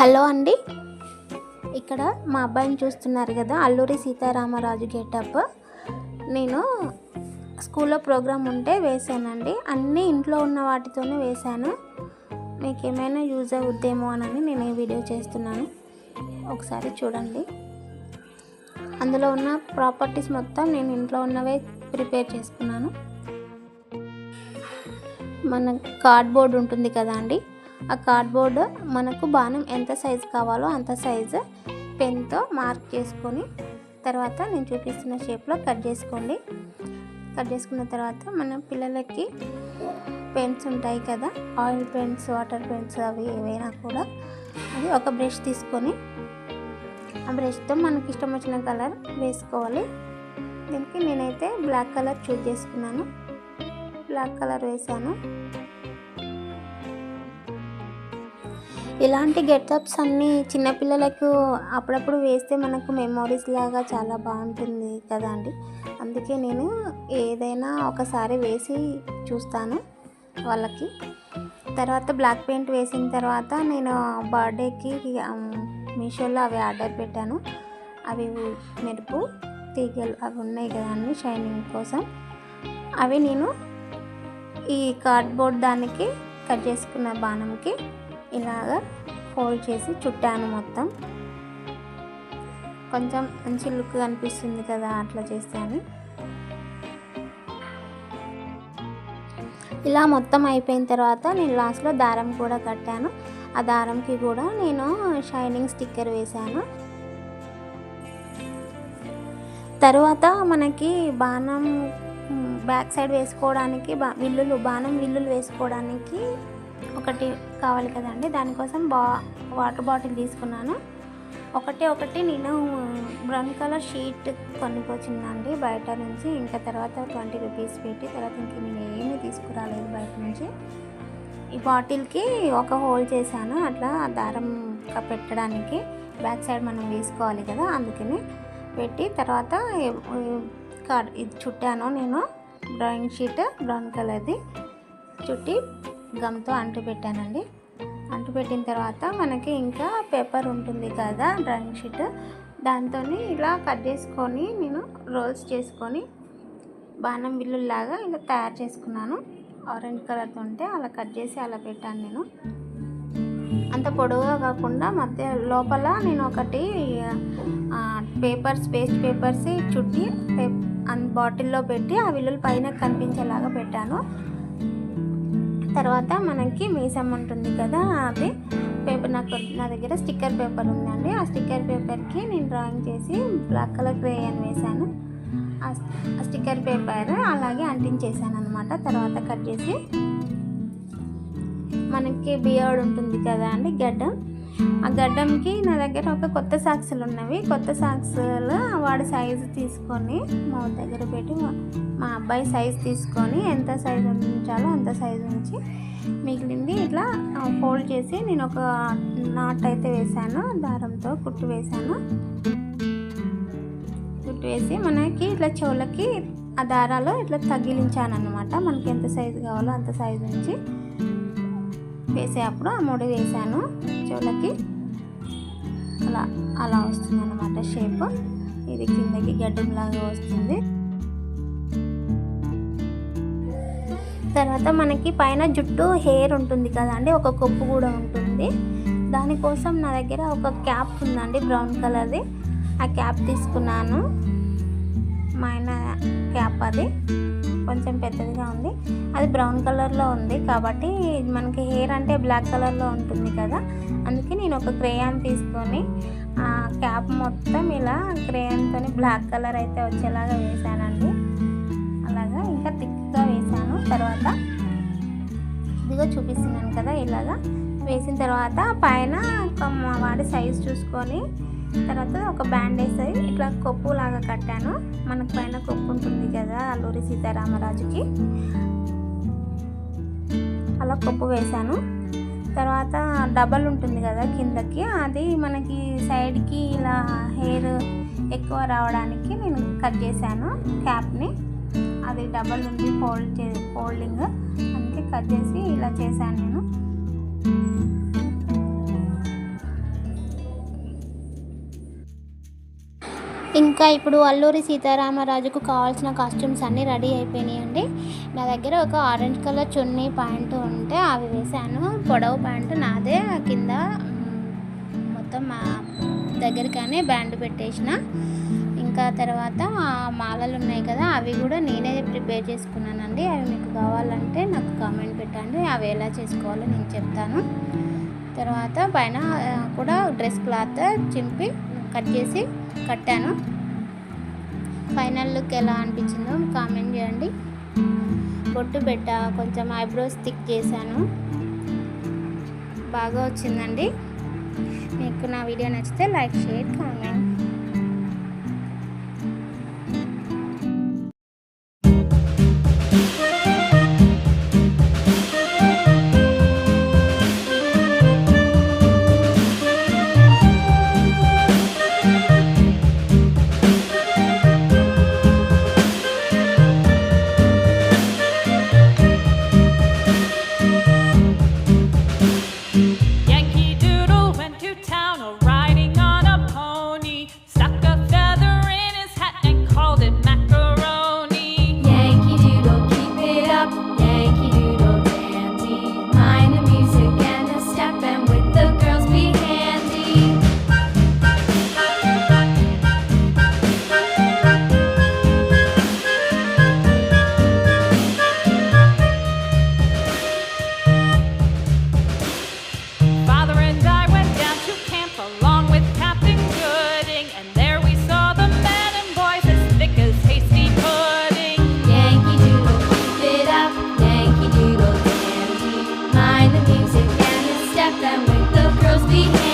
Hello అండి. ఇక్కడ మా అబ్బాయిని చూస్తున్నారు కదా అల్లూరి సీతారామరాజు గేటప్. నేను స్కూల్లో ప్రోగ్రామ్ ఉంటే వేశానండి. అన్నీ ఇంట్లో ఉన్న వాటితోనే వేశాను. మీకు ఏమైనా యూజ్ అవుద్దేమో అని నేను ఈ వీడియో చేస్తున్నాను. ఒకసారి చూడండి. అందులో ఉన్న ప్రాపర్టీస్ మొత్తం నేను ఇంట్లో ఉన్నవే ప్రిపేర్ చేసుకున్నాను. మన కార్డ్బోర్డ్ ఉంటుంది కదా అండి ఆ కార్డ్బోర్డ్ మనకు బాణం ఎంత సైజు కావాలో అంత సైజు పెన్తో మార్క్ చేసుకొని తర్వాత నేను చూపిస్తున్న షేప్లో కట్ చేసుకోండి. కట్ చేసుకున్న తర్వాత మన పిల్లలకి పెన్స్ ఉంటాయి కదా ఆయిల్ పెన్స్ వాటర్ పెన్స్ అవి ఏవైనా కూడా అది ఒక బ్రష్ తీసుకొని ఆ బ్రష్తో మనకి ఇష్టం వచ్చిన కలర్ వేసుకోవాలి. దీనికి నేనైతే బ్లాక్ కలర్ చూజ్ చేసుకున్నాను. బ్లాక్ కలర్ వేసాను ఇలాంటి గెటప్స్ అన్నీ చిన్నపిల్లలకు అప్పుడప్పుడు వేస్తే మనకు మెమోరీస్ లాగా చాలా బాగుంటుంది కదా అండి. అందుకే నేను ఏదైనా ఒకసారి వేసి చూస్తాను వాళ్ళకి. తర్వాత బ్లాక్ పెయింట్ వేసిన తర్వాత నేను బర్త్డేకి మీషోలో అవి ఆర్డర్ పెట్టాను. అవి మెరుపు తీగలు అవి ఉన్నాయి కదండి షైనింగ్ కోసం. అవి నేను ఈ కార్డ్బోర్డ్ దానికి కట్ చేసుకున్న బాణంకి ఇలాగా ఫోల్డ్ చేసి చుట్టాను మొత్తం. కొంచెం మంచి లుక్ కనిపిస్తుంది కదా అట్లా చేస్తాను. ఇలా మొత్తం అయిపోయిన తర్వాత నేను లాస్ట్లో దారం కూడా కట్టాను. ఆ దారంకి కూడా నేను షైనింగ్ స్టిక్కర్ వేశాను. తర్వాత మనకి బాణం బ్యాక్ సైడ్ వేసుకోవడానికి బా విల్లులు బాణం విల్లులు వేసుకోవడానికి ఒకటి కావాలి కదండి. దానికోసం బా వాటర్ బాటిల్ తీసుకున్నాను. ఒకటి ఒకటి నేను బ్రౌన్ కలర్ షీట్ కొనుక్కొచ్చిందండి బయట నుంచి. ఇంకా తర్వాత ట్వంటీ రూపీస్ పెట్టి తర్వాత ఇంక నేను ఏమీ తీసుకురాలేదు బయట నుంచి. ఈ బాటిల్కి ఒక హోల్ చేశాను. అట్లా దారం పెట్టడానికి బ్యాక్ సైడ్ మనం వేసుకోవాలి కదా అందుకని పెట్టి తర్వాత కార్డ్ ఇది చుట్టాను నేను. డ్రాయింగ్ షీట్ బ్రౌన్ కలర్ది చుట్టి గమ్తో అంటు పెట్టానండి అంటు పెట్టిన తర్వాత మనకి ఇంకా పేపర్ ఉంటుంది కదా డ్రాయింగ్ షీట్. దాంతో ఇలా కట్ చేసుకొని నేను రోల్స్ చేసుకొని బాణం బిల్లులాగా ఇలా తయారు చేసుకున్నాను. ఆరెంజ్ కలర్తో ఉంటే అలా కట్ చేసి అలా పెట్టాను నేను. అంత పొడవుగా కాకుండా మధ్య లోపల నేను ఒకటి పేపర్స్ పేస్ట్ పేపర్స్ చుట్టి బాటిల్లో పెట్టి ఆ విల్లులు పైన కనిపించేలాగా పెట్టాను. తర్వాత మనకి మీసం ఉంటుంది కదా అది పేపర్ నాకు నా దగ్గర స్టిక్కర్ పేపర్ ఉందండి. ఆ స్టిక్కర్ పేపర్కి నేను డ్రాయింగ్ చేసి బ్లాక్ కలర్ క్రేయన్ వేశాను. ఆ స్టిక్కర్ పేపర్ అలాగే అంటించేసాను అనమాట తర్వాత కట్ చేసి మనకి బియర్డ్ ఉంటుంది కదా అండి గడ్డం. ఆ గడ్డంకి నా దగ్గర ఒక కొత్త సాక్సులు ఉన్నవి. కొత్త సాక్సులు వాడి సైజు తీసుకొని మా దగ్గర పెట్టి మా అబ్బాయి సైజు తీసుకొని ఎంత సైజు ఉంచాలో అంత సైజు ఉంచి మిగిలింది ఇట్లా ఫోల్డ్ చేసి నేను ఒక నాట్ అయితే వేసాను దారంతో కుట్టు వేసాను కుట్టు వేసి మనకి ఇట్లా చెవులకి ఆ దారాలు ఇట్లా తగిలించాను అనమాట మనకి ఎంత సైజు కావాలో అంత సైజు నుంచి వేసేటప్పుడు ఆ ముడి వేసాను. చెవులకి అలా అలా వస్తుంది అనమాట షేప్. ఇది కిందకి గడ్డంలాగా వస్తుంది. తర్వాత మనకి పైన జుట్టు హెయిర్ ఉంటుంది కదండి ఒక కొప్పు కూడా ఉంటుంది. దానికోసం నా దగ్గర ఒక క్యాప్ ఉందండి బ్రౌన్ కలర్ది. ఆ క్యాప్ తీసుకున్నాను. మా ఆయన క్యాప్ అది. కొంచెం పెద్దదిగా ఉంది. అది బ్రౌన్ కలర్లో ఉంది కాబట్టి మనకి హెయిర్ అంటే బ్లాక్ కలర్లో ఉంటుంది కదా. అందుకే నేను ఒక క్రేయాన్ తీసుకొని ఆ క్యాప్ మొత్తం ఇలా క్రేయాన్తో బ్లాక్ కలర్ అయితే వచ్చేలాగా వేసానండి అలాగా ఇంకా థిక్గా వేసాను తర్వాత ఇదిగో చూపిస్తున్నాను కదా ఇలాగా. వేసిన తర్వాత పైన వాడి సైజ్ చూసుకొని తర్వాత ఒక బ్యాండేజ్ ఇట్లా కొప్పు లాగా కట్టాను. మనకు పైన కొప్పు ఉంటుంది కదా అల్లూరి సీతారామరాజుకి. అలా కొప్పు వేశాను. తర్వాత డబల్ ఉంటుంది కదా కిందకి అది మనకి సైడ్కి ఇలా హెయిర్ ఎక్కువ రావడానికి నేను కట్ చేశాను క్యాప్ని. అది డబల్ ఉంది ఫోల్డ్ చే ఫోల్డింగ్. అందుకే కట్ చేసి ఇలా చేశాను నేను. ఇంకా ఇప్పుడు అల్లూరి సీతారామరాజుకు కావాల్సిన కాస్ట్యూమ్స్ అన్నీ రెడీ అయిపోయినాయి అండి నా దగ్గర ఒక ఆరెంజ్ కలర్ చున్నీ ప్యాంట్ ఉంటే అవి వేసాను పొడవు ప్యాంట్ నాదే. కింద మొత్తం మా దగ్గరికనే బ్యాండ్ పెట్టేసిన. ఇంకా తర్వాత మాలలు ఉన్నాయి కదా అవి కూడా నేనే ప్రిపేర్ చేసుకున్నానండి. అవి మీకు కావాలంటే నాకు కామెంట్ పెట్టండి. అవి ఎలా చేసుకోవాలో నేను చెప్తాను. తర్వాత పైన కూడా డ్రెస్ క్లాత్ చింపి కట్ చేసి కట్టాను. ఫైనల్ లుక్ ఎలా అనిపించిందో కామెంట్ చేయండి. బొట్టు పెట్ట కొంచెం ఐబ్రోస్ థిక్ చేశాను. బాగా వచ్చిందండి. మీకు నా వీడియో నచ్చితే like share comment Music and the step and with the girls behind.